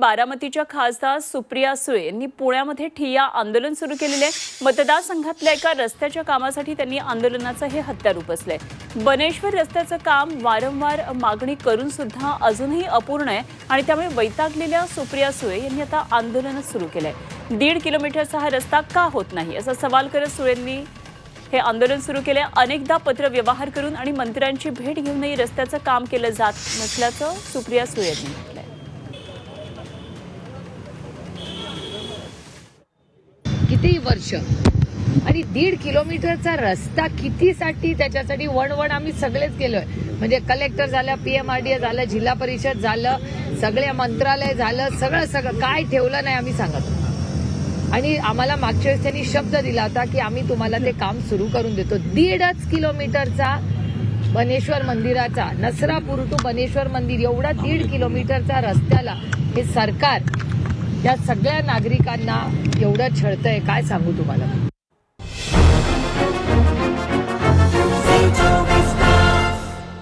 बारामतीच्या खासदार सुप्रिया सुळे यांनी पुण्यामध्ये ठिया आंदोलन सुरू केलेले. आहे मतदारसंघातल्या एका रस्त्याच्या कामासाठी त्यांनी आंदोलनाचं हे हत्यार उपसलंय बनेश्वर रस्त्याचं काम वारंवार मागणी करून सुद्धा अजूनही अपूर्ण आहे आणि त्यामुळे वैतागलेल्या सुप्रिया सुळे यांनी आता आंदोलन सुरू केलंय. दीड किलोमीटरचा हा रस्ता का होत नाही? असा सवाल करत सुळेंनी हे आंदोलन सुरू केले. अनेकदा पत्र व्यवहार करून आणि मंत्र्यांची भेट घेऊनही रस्त्याचं काम केलं जात नसल्याचं सुप्रिया सुळे यांनी किती वर्ष. आणि दीड किलोमीटरचा रस्ता कितीसाठी त्याच्यासाठी वणवण आम्ही सगळेच केलोय. म्हणजे कलेक्टर झालं पीएमआरडीए झालं जिल्हा परिषद झालं सगळे मंत्रालय झालं सगळं सगळं. काय ठेवलं नाही आम्ही सांगत. आणि आम्हाला मागच्या वेळेस त्यांनी शब्द दिला होता की आम्ही तुम्हाला ते काम सुरू करून देतो. दीडच किलोमीटरचा बनेश्वर मंदिराचा नसरापूर टू बनेश्वर मंदिर एवढा दीड किलोमीटरचा रस्त्याला हे सरकार त्या सगळ्या नागरिकांना एवढं छळतंय काय सांगू तुम्हाला?